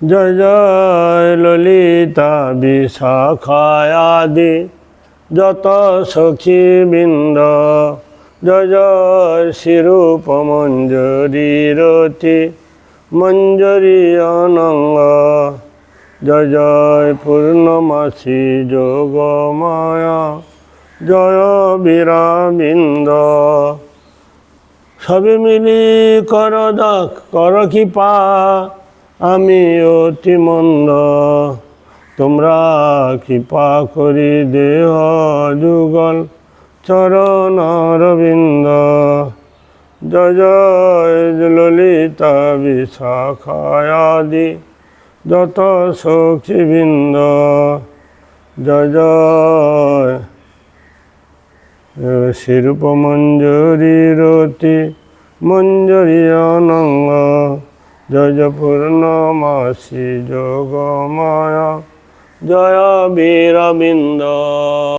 জয় জয় ললিতা বিশাখায়াদি, যত সখী বৃন্দ, জয় জয় শিরূপ মঞ্জরি রতি মঞ্জরি অনঙ্গ, জয় জয় পূর্ণমাসী যোগমায়া, জয় বীরাবিন্দ। সবে মিলি কর দাক, কর কৃপা আমি অতি মন্দ তোমরা কৃপা করি দেহ যুগল চরণ রবিন্দ জয় জয় ললিতা বিশাখায়াদি যত সখীবৃন্দ জয় জয় শিরূপ মঞ্জরি রতি মঞ্জরি অনঙ্গ। জয় পূর্ণমাসী যোগমায়া জয় বীরবিন্দ।